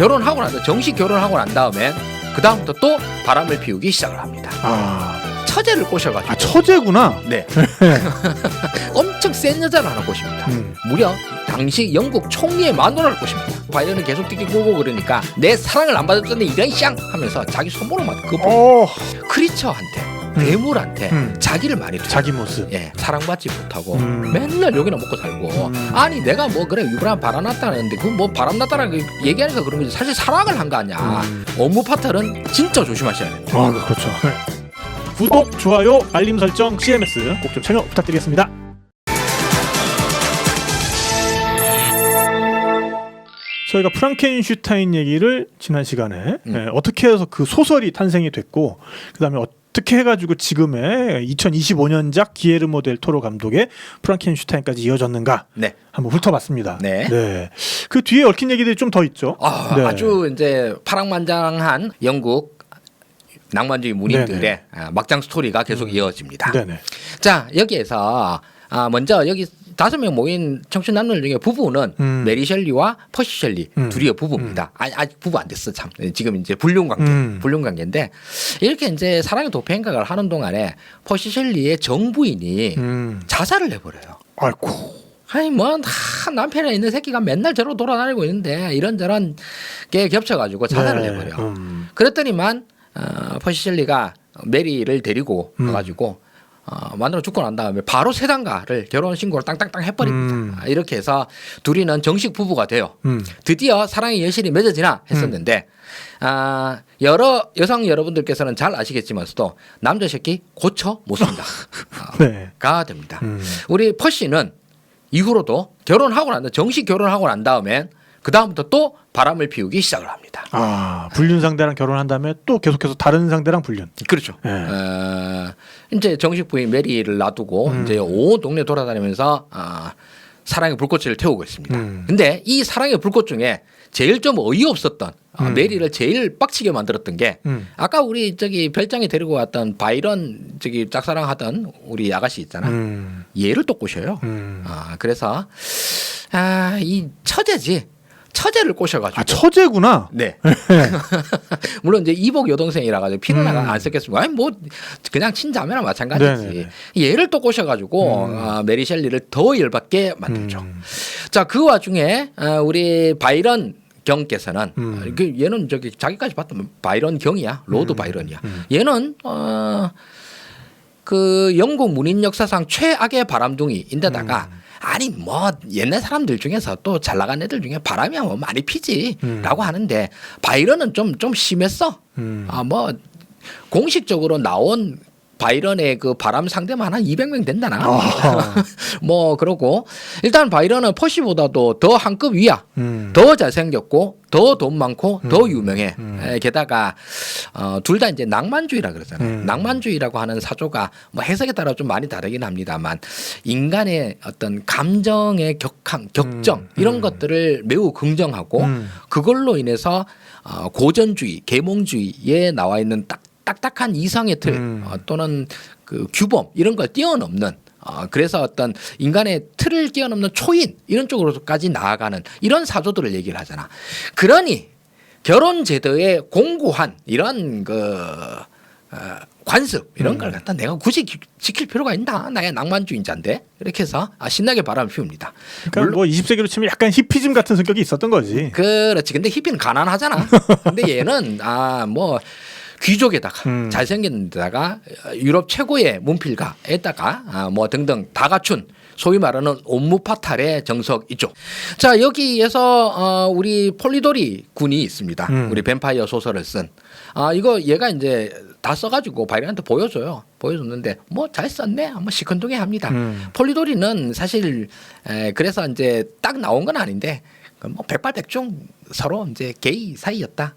결혼하고 난 정식 결혼하고 난 다음에 그 다음부터 또 바람을 피우기 시작을 합니다. 아, 처제를 꼬셔가지고 아 처제구나. 네 엄청 센 여자를 하나 꼬십니다. 음. 무려 당시 영국 총리의 마누라를 꼬십니다. 바이든은 계속 뛰기 꼬고 그러니까 내 사랑을 안 받았더니 이런 쌍 하면서 자기 손모로 맞그 어, 크리처한테 괴물한테 음. 자기를 많이 두 자기 모습. 예, 사랑받지 못하고 음. 맨날 욕이나 먹고 살고 음. 아니 내가 뭐 그래 유부남 바람났다는데 그 뭐 바람났다는 거 얘기하니까 그런 거지 사실 사랑을 한 거 아니야 음. 업무 파트는 진짜 조심하셔야 됩니다 아, 그렇죠. 구독, 좋아요, 알림 설정, CMS 꼭 좀 참여 부탁드리겠습니다. 저희가 프랑켄슈타인 얘기를 지난 시간에 음. 예, 어떻게 해서 그 소설이 탄생이 됐고 그다음에 어 떻게 해가지고 지금의 2025년작 기에르모 델 토로 감독의 프랑켄슈타인까지 이어졌는가 네 한번 훑어봤습니다. 네. 그 뒤에 얽힌 얘기들이 좀 더 있죠. 아, 네. 아주 이제 파랑만장한 영국 낭만주의 문인들의 네네. 아, 막장 스토리가 계속 이어집니다. 네네. 자 여기에서 아, 먼저 여기 다섯 명 모인 청춘 남녀 중에 부부는 음. 메리 셸리와 퍼시 셸리 음. 둘이의 부부입니다. 아니 아직 부부 안 됐어 참. 지금 이제 불륜 관계, 음. 불륜 관계인데 이렇게 이제 사랑의 도피 행각을 하는 동안에 퍼시 셸리의 정부인이 음. 자살을 해버려요. 아이고. 아니 뭐 하, 남편에 있는 새끼가 맨날 저러 돌아다니고 있는데 이런저런 게 겹쳐가지고 자살을 네. 해버려. 음. 그랬더니만 어, 퍼시 셸리가 메리를 데리고 음. 가가지고 어, 마누라 죽고 난 다음에 바로 세단가를 결혼 신고를 땅땅땅 해버립니다. 음. 아, 이렇게 해서 둘이는 정식 부부가 돼요. 음. 드디어 사랑의 여실이 맺어지나 했었는데 아, 여러 여성 여러분들께서는 잘 아시겠지만서도 남자 새끼 고쳐 못 씁니다. 아, 네. 가 됩니다. 음. 우리 퍼 씨는 이후로도 결혼하고 난 정식 결혼하고 난 다음에 그 다음부터 또 바람을 피우기 시작을 합니다. 아 불륜 상대랑 결혼한 다음에 또 계속해서 다른 상대랑 불륜. 그렇죠. 네. 어, 이제 정식 부인 메리를 놔두고 음. 이제 온 동네 돌아다니면서 아, 사랑의 불꽃을 태우고 있습니다. 음. 근데 이 사랑의 불꽃 중에 제일 좀 어이없었던 아, 음. 메리를 제일 빡치게 만들었던 게 음. 아까 우리 저기 별장에 데리고 왔던 바이런 저기 짝사랑하던 우리 아가씨 있잖아. 음. 얘를 또 꼬셔요. 음. 아 그래서 아 이 처제지 처제를 꼬셔가지고 아 처제구나. 네. 물론 이제 이복 여동생이라 가지고 피는 음. 안 섞였습니다. 아니 뭐 그냥 친자매랑 마찬가지지. 네네네. 얘를 또 꼬셔가지고 음. 아, 메리 셸리를 더 열받게 만들죠. 음. 자 그 와중에 아, 우리 바이런 경께서는 음. 아, 그 얘는 저기 자기까지 봤던 바이런 경이야 로드 음. 바이런이야. 음. 얘는 어, 그 영국 문인 역사상 최악의 바람둥이인데다가 음. 아니 뭐 옛날 사람들 중에서 또 잘 나간 애들 중에 바람이야 뭐 많이 음. 피지라고 하는데 바이런은 좀 좀 심했어. 음. 아뭐 공식적으로 나온 바이런의 그 바람 상대만 한 200명 된다나. 아. 뭐 그러고 일단 바이런은 퍼시보다도 더 한 급 위야. 음. 더 잘생겼고 더 돈 많고 더 유명해. 음. 에, 게다가 어, 둘 다 이제 낭만주의라 그러잖아요. 음. 낭만주의라고 하는 사조가 뭐 해석에 따라 좀 많이 다르긴 합니다만 인간의 어떤 감정의 격함, 격정 음. 이런 음. 것들을 매우 긍정하고 음. 그걸로 인해서 어, 고전주의, 계몽주의에 나와 있는 딱 딱딱한 이성의 틀 음. 어, 또는 그 규범 이런 걸 뛰어넘는 어, 그래서 어떤 인간의 틀을 뛰어넘는 초인 이런 쪽으로까지 나아가는 이런 사조들을 얘기를 하잖아. 그러니 결혼 제도에 공고한 이런 그 어, 관습 이런 음. 걸 갖다 내가 굳이 기- 지킬 필요가 있나? 나의 낭만주의자인데 이렇게 해서 아, 신나게 바람을 피웁니다. 그러니까 뭐 20세기로 치면 약간 히피즘 같은 성격이 있었던 거지. 그렇지. 근데 히피는 가난하잖아. 근데 얘는 아뭐 귀족에다가 음. 잘생겼는데다가 유럽 최고의 문필가에다가 아, 뭐 등등 다 갖춘 소위 말하는 옴무파탈의 정석 이죠. 자 여기에서 어, 우리 폴리도리 군이 있습니다. 음. 우리 뱀파이어 소설을 쓴. 아 이거 얘가 이제 다 써가지고 바이런한테 보여줘요. 보여줬는데 뭐 잘 썼네. 뭐 시큰둥해 합니다. 음. 폴리도리는 사실 에, 그래서 이제 딱 나온 건 아닌데 그뭐 백발백중 서로 이제 게이 사이였다.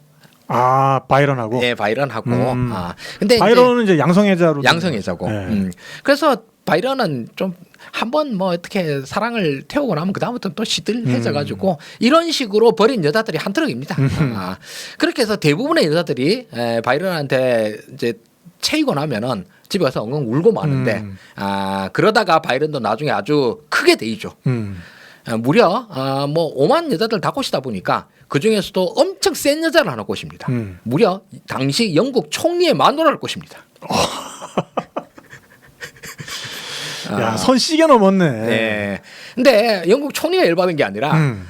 아 바이런하고. 예, 바이런하고. 음. 아 근데 바이런은 이제 양성애자로. 양성애자고. 네. 음. 그래서 바이런은 좀 한번 뭐 어떻게 사랑을 태우고 나면 그 다음부터 또 시들해져 가지고 이런 식으로 버린 여자들이 한 트럭입니다. 음. 아, 그렇게 해서 대부분의 여자들이 에, 바이런한테 이제 채이고 나면은 집에 가서 엉엉 울고 마는데 음. 아 그러다가 바이런도 나중에 아주 크게 데이죠. 음. 어, 무려 어, 뭐 5만 여자들 다 꼬시다 보니까 그 중에서도 엄청 센 여자를 하나 꼬십니다. 음. 무려 당시 영국 총리의 마누라를 꼬십니다. 야, 선 씨게 넘었네. 아. 네. 근데 영국 총리가 열받은 게 아니라 음.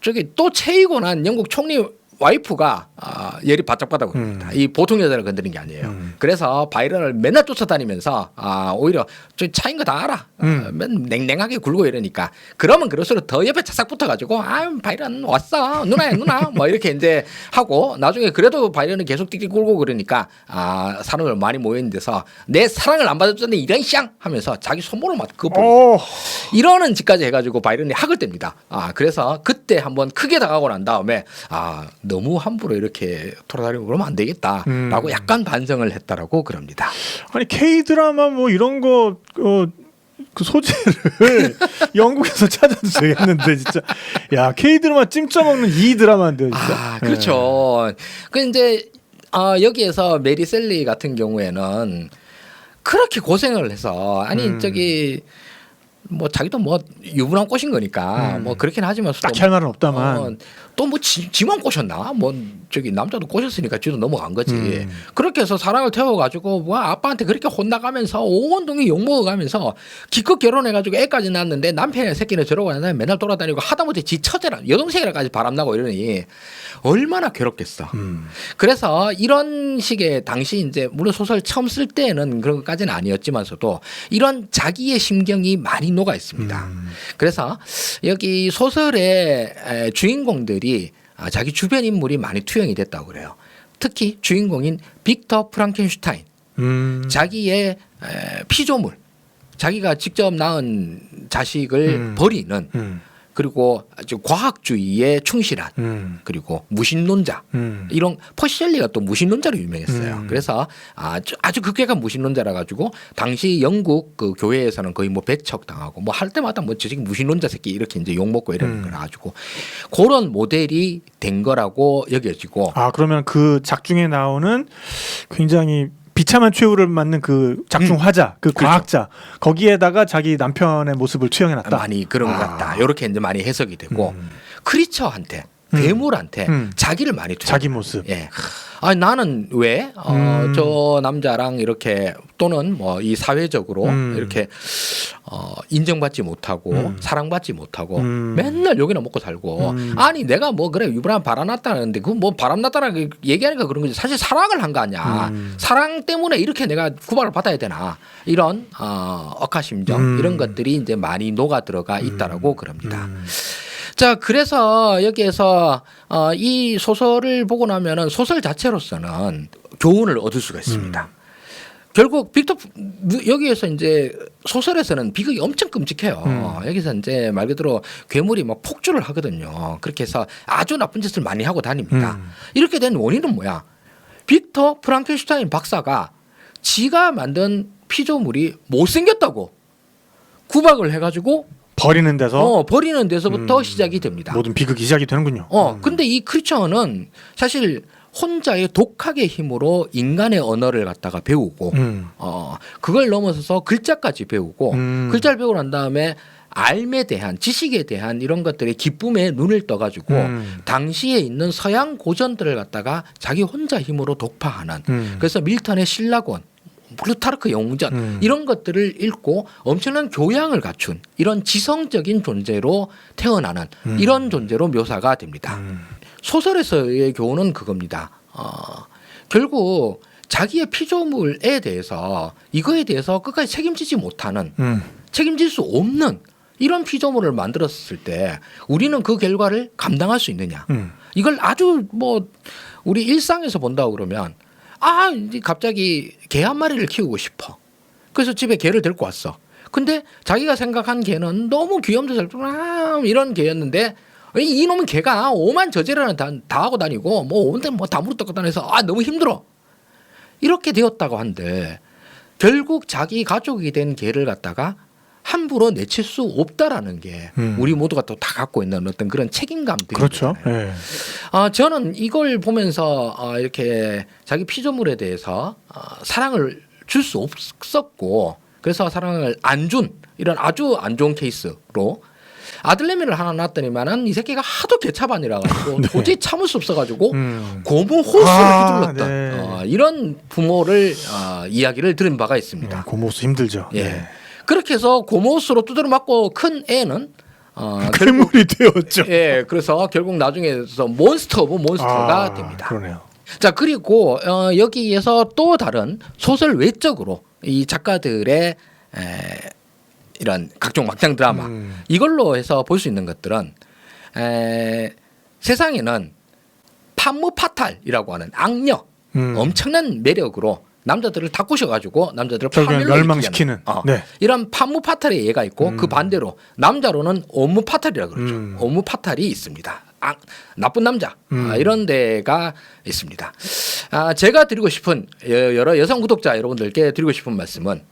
저기 또 채이고 난 영국 총리 와이프가 아, 열이 바짝 받아고 있습니다. 이 보통 여자를 건드린 게 아니에요. 음. 그래서 바이런을 맨날 쫓아다니면서 아, 오히려 저 차인 거 다 알아. 음. 어, 맨 냉랭하게 굴고 이러니까 그러면 그럴수록 더 옆에 차싹 붙어가지고 아 바이런 왔어 누나야 누나 뭐 이렇게 이제 하고 나중에 그래도 바이런은 계속 띠끼 굴고 그러니까 아 사람들 많이 모이는 데서 내 사랑을 안 받았더니 이런 쌍 하면서 자기 손모를 막 그거 오. 이러는 짓까지 해가지고 바이런이 학을 뗍니다. 아 그래서 그때 한번 크게 당하고 난 다음에 아 너무 함부로 이렇게 돌아다니고 그러면 안 되겠다라고 음. 약간 반성을 했다라고 그럽니다. 아니 K 드라마 뭐 이런 거 어, 그 소재를 영국에서 찾아도 되겠는데 진짜 야 K 드라마 찜쪄 먹는 이 드라마인데 진짜. 아 그렇죠. 그 이제 아 여기에서 메리 셀리 같은 경우에는 그렇게 고생을 해서 아니 음. 저기 뭐 자기도 뭐 유부남 꼬신 거니까 음. 뭐 그렇긴 하지만 예. 딱히 할 말은 없다만. 어, 또 뭐 지만 꼬셨나? 뭐 저기 남자도 꼬셨으니까 지도 넘어간 거지. 음. 그렇게 해서 사랑을 태워가지고 뭐 아빠한테 그렇게 혼나가면서 온 동이 욕 먹어가면서 기껏 결혼해가지고 애까지 낳았는데 남편의 새끼는 저러고 나면 맨날 돌아다니고 하다못해 지 처제라 여동생이라까지 바람나고 이러니 얼마나 괴롭겠어. 음. 그래서 이런 식의 당시 이제 물론 소설 처음 쓸 때는 그런 것까지는 아니었지만서도 이런 자기의 심경이 많이 녹아 있습니다. 음. 그래서 여기 소설의 에, 주인공들이 아, 자기 주변 인물이 많이 투영이 됐다고 그래요. 특히 주인공인 빅터 프랑켄슈타인, 음. 자기의 에, 피조물, 자기가 직접 낳은 자식을 음. 버리는 음. 그리고 아주 과학주의에 충실한 음. 그리고 무신론자 음. 이런 퍼시엘리가 또 무신론자로 유명했어요. 음. 그래서 아주 아주 극격한 무신론자라 가지고 당시 영국 그 교회에서는 거의 뭐 배척 당하고 뭐 할 때마다 뭐 저기 무신론자 새끼 이렇게 이제 욕 먹고 이러는 음. 거라 가지고 그런 모델이 된 거라고 여겨지고 아 그러면 그 작중에 나오는 굉장히 비참한 최후를 맞는 그 작중 음. 화자, 그 그렇죠. 과학자 거기에다가 자기 남편의 모습을 투영해놨다. 많이 그런 것 아. 같다. 이렇게 이제 많이 해석이 되고 음. 크리처한테 음. 괴물한테 음. 자기를 많이 투여. 자기 모습. 예. 아니 나는 왜 어, 음. 저 남자랑 이렇게 또는 뭐 이 사회적으로 음. 이렇게 어, 인정받지 못하고 음. 사랑받지 못하고 음. 맨날 욕이나 먹고 살고 음. 아니 내가 뭐 그래 유부남 바람났다는데 그 뭐 바람났다는 얘기하니까 그런 거지 사실 사랑을 한 거 아니야 음. 사랑 때문에 이렇게 내가 구박을 받아야 되나 이런 어, 억하심정 음. 이런 것들이 이제 많이 녹아 들어가 있다라고 그럽니다. 음. 자, 그래서 여기에서 어, 이 소설을 보고 나면은 소설 자체로서는 교훈을 얻을 수가 있습니다. 음. 결국 빅터 여기에서 이제 소설에서는 비극이 엄청 끔찍해요. 음. 여기서 이제 말 그대로 괴물이 막 폭주를 하거든요. 그렇게 해서 아주 나쁜 짓을 많이 하고 다닙니다. 음. 이렇게 된 원인은 뭐야? 빅터 프랑켄슈타인 박사가 지가 만든 피조물이 못생겼다고 구박을 해가지고 버리는 데서 어, 버리는 데서부터 음. 시작이 됩니다. 모든 비극이 시작이 되는군요. 어, 음. 근데 이 크리처는 사실 혼자의 독학의 힘으로 인간의 언어를 갖다가 배우고 음. 어, 그걸 넘어서서 글자까지 배우고 음. 글자를 배우고 난 다음에 알에 대한 지식에 대한 이런 것들의 기쁨에 눈을 떠가지고 음. 당시에 있는 서양 고전들을 갖다가 자기 혼자 힘으로 독파하는 음. 그래서 밀턴의 신라권, 플루타르크 영웅전 음. 이런 것들을 읽고 엄청난 교양을 갖춘 이런 지성적인 존재로 태어나는 음. 이런 존재로 묘사가 됩니다. 음. 소설에서의 교훈은 그겁니다. 어, 결국 자기의 피조물에 대해서 이거에 대해서 끝까지 책임지지 못하는 음. 책임질 수 없는 이런 피조물을 만들었을 때 우리는 그 결과를 감당할 수 있느냐? 음. 이걸 아주 뭐 우리 일상에서 본다고 그러면 아 갑자기 개 한 마리를 키우고 싶어. 그래서 집에 개를 데리고 왔어. 근데 자기가 생각한 개는 너무 귀염새살 아, 이런 개였는데 이- 이놈은 개가 오만 저지르는 다, 다 하고 다니고 뭐 온데 뭐다 무릎 다니서 아 너무 힘들어. 이렇게 되었다고 한데 결국 자기 가족이 된 개를 갖다가 함부로 내칠 수 없다라는 게 음. 우리 모두가 또 다 갖고 있는 어떤 그런 책임감들이 그렇죠. 예. 아, 저는 이걸 보면서 어, 이렇게 자기 피조물에 대해서 어, 사랑을 줄 수 없었고 그래서 사랑을 안 준 이런 아주 안 좋은 케이스로 아들내미를 하나 낳았더니만은 이 새끼가 하도 개차반이라 가지고 도저히 참을 수 없어가지고 음. 고무 호수를 아, 휘둘렀던 네. 어, 이런 부모를 어, 이야기를 들은 바가 있습니다. 음, 고모수 힘들죠. 예. 네. 그렇게 해서 고무호수로 두드려 맞고 큰 애는 어, 괴물이 되었죠. 예, 그래서 결국 나중에서 몬스터 오브 몬스터가 아, 됩니다. 그러네요. 자 그리고 어, 여기에서 또 다른 소설 외적으로 이 작가들의 에, 이런 각종 막장 드라마 음. 이걸로 해서 볼 수 있는 것들은 에, 세상에는 판무파탈이라고 하는 악녀 음. 엄청난 매력으로 남자들을 다 꼬셔가지고 남자들을 결국엔 파멸로 멸망시키는. 어, 네. 이런 판무 파탈의 예가 있고 음. 그 반대로 남자로는 오무파탈이라 그러죠. 음. 오무파탈이 있습니다. 아, 나쁜 남자 음. 아, 이런 데가 있습니다. 아, 제가 드리고 싶은 여- 여러 여성 구독자 여러분들께 드리고 싶은 말씀은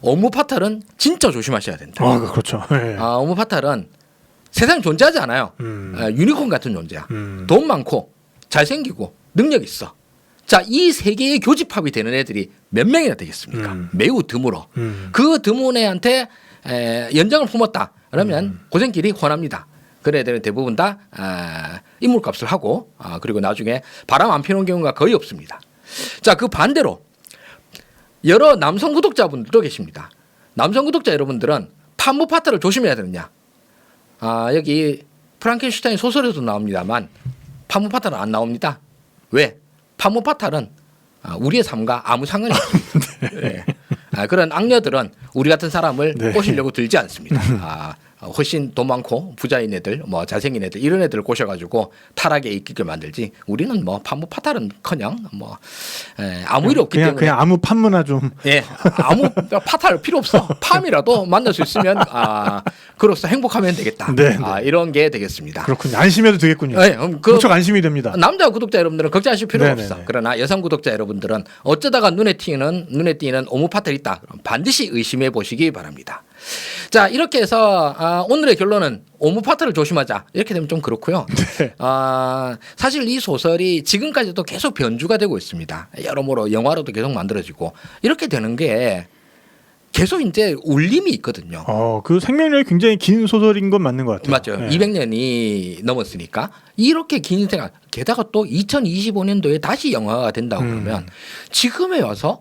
오무파탈은 진짜 조심하셔야 된다. 아, 그렇죠. 예. 아, 오무파탈은 세상 존재하지 않아요. 음. 아, 유니콘 같은 존재야. 음. 돈 많고 잘생기고 능력 있어. 자, 이 세 개의 교집합이 되는 애들이 몇 명이나 되겠습니까? 음. 매우 드물어. 음. 그 드문 애한테 에, 연장을 품었다. 그러면 음. 고생길이 훤합니다. 그런 애들은 대부분 다 아, 인물값을 하고 아, 그리고 나중에 바람 안 피는 경우가 거의 없습니다. 자, 그 반대로 여러 남성 구독자분들도 계십니다. 남성 구독자 여러분들은 판무 파트를 조심해야 되느냐? 아, 여기 프랑켄슈타인 소설에도 나옵니다만 판무 파탈은 안 나옵니다. 왜? 판무 파탈은 아, 우리의 삶과 아무 상관이 없습니다. 예. 아, 그런 악녀들은 우리 같은 사람을 네. 꼬시려고 들지 않습니다. 아, 훨씬 돈 많고 부자인 애들, 뭐 잘생긴 애들 이런 애들을 꼬셔가지고 타락에 이끌게 만들지. 우리는 뭐 판무 파탈은커녕 뭐 에, 아무 일 없기 그냥 때문에 그냥 아무 판무나 좀 예, 아무 파탈 필요 없어. 팜이라도 만날 수 있으면 아 그로서 행복하면 되겠다. 네, 아 이런 게 되겠습니다. 그렇군요. 안심해도 되겠군요. 예, 음, 그 무척 안심이 됩니다. 남자 구독자 여러분들은 걱정하실 필요 네네네. 없어. 그러나 여성 구독자 여러분들은 어쩌다가 눈에 띄는 눈에 띄는 오무 파탈 있다. 그럼 반드시 의심 해 보시기 바랍니다. 자 이렇게 해서 아, 오늘의 결론은 오무 파탈을 조심하자. 이렇게 되면 좀 그렇고요. 네. 아, 사실 이 소설이 지금까지도 계속 변주가 되고 있습니다. 여러모로 영화로도 계속 만들어지고 이렇게 되는 게 계속 이제 울림이 있거든요. 어, 그 생명력이 굉장히 긴 소설인 건 맞는 것 같아요. 맞죠. 네. 200년이 넘었으니까 이렇게 긴 생각. 게다가 또 2025년도에 다시 영화가 된다고 음. 그러면 지금에 와서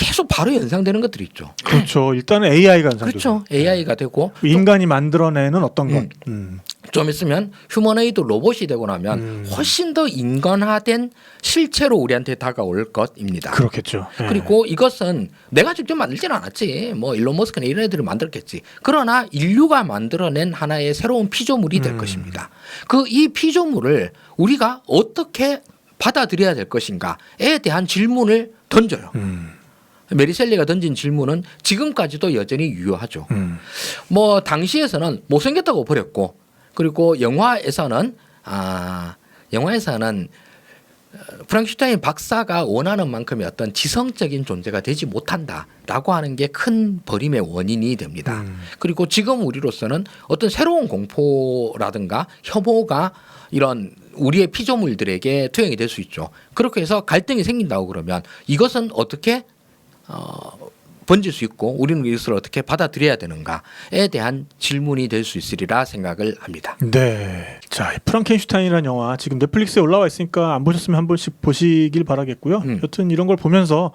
계속 바로 연상되는 것들이 있죠. 그렇죠. 일단은 AI가 그렇죠. AI가 되고 인간이 만들어내는 어떤 것. 음. 음. 좀 있으면 휴머노이드 로봇이 되고 나면 음. 훨씬 더 인간화된 실체로 우리한테 다가올 것입니다. 그렇겠죠. 예. 그리고 이것은 내가 직접 만들진 않았지. 뭐 일론 머스크나 이런 애들이 만들었겠지. 그러나 인류가 만들어낸 하나의 새로운 피조물이 될 음. 것입니다. 그 이 피조물을 우리가 어떻게 받아들여야 될 것인가에 대한 질문을 던져요. 음. 메리 셀리가 던진 질문은 지금까지도 여전히 유효하죠. 음. 뭐 당시에서는 못생겼다고 버렸고 그리고 영화에서는 아 영화에서는 어, 프랑슈타인 박사가 원하는 만큼의 어떤 지성적인 존재가 되지 못한다라고 하는 게 큰 버림의 원인이 됩니다. 음. 그리고 지금 우리로서는 어떤 새로운 공포라든가 혐오가 이런 우리의 피조물들에게 투영이 될 수 있죠. 그렇게 해서 갈등이 생긴다고 그러면 이것은 어떻게 어, 번질 수 있고 우리는 이것을 어떻게 받아들여야 되는가에 대한 질문이 될 수 있으리라 생각을 합니다. 네. 자, 이 프랑켄슈타인이라는 영화 지금 넷플릭스에 올라와 있으니까 안 보셨으면 한 번씩 보시길 바라겠고요. 음. 여튼 이런 걸 보면서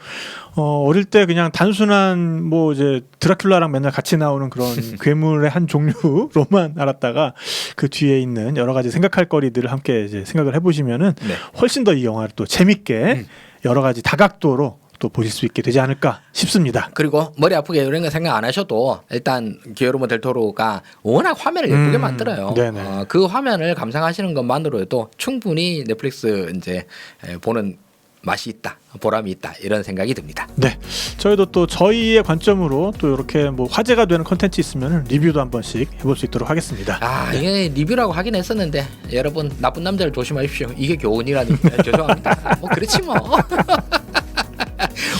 어, 어릴 때 그냥 단순한 뭐 이제 드라큘라랑 맨날 같이 나오는 그런 괴물의 한 종류로만 알았다가 그 뒤에 있는 여러 가지 생각할 거리들을 함께 이제 생각을 해 보시면은 네. 훨씬 더 이 영화를 또 재밌게 음. 여러 가지 다각도로 또 보실 수 있게 되지 않을까 싶습니다. 그리고 머리 아프게 이런 거 생각 안 하셔도 일단 기어르모 델 토로가 워낙 화면을 예쁘게 음, 만들어요. 네네. 어, 그 화면을 감상하시는 것만으로도 충분히 넷플릭스 이제 에, 보는 맛이 있다, 보람이 있다 이런 생각이 듭니다. 네, 저희도 또 저희의 관점으로 또 이렇게 뭐 화제가 되는 컨텐츠 있으면 리뷰도 한 번씩 해볼 수 있도록 하겠습니다. 아 이게 리뷰라고 하긴 했었는데 여러분 나쁜 남자를 조심하십시오. 이게 교훈이라니 아, 죄송합니다. 뭐 그렇지 뭐.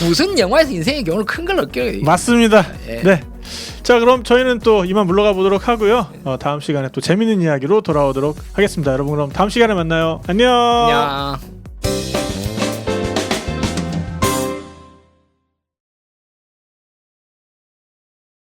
무슨 영화에서 인생의 교훈을 큰걸 얻겨요. 맞습니다. 예. 네. 자, 그럼 저희는 또 이만 물러가 보도록 하고요. 어, 다음 시간에 또 재밌는 이야기로 돌아오도록 하겠습니다. 여러분 그럼 다음 시간에 만나요. 안녕. 안녕.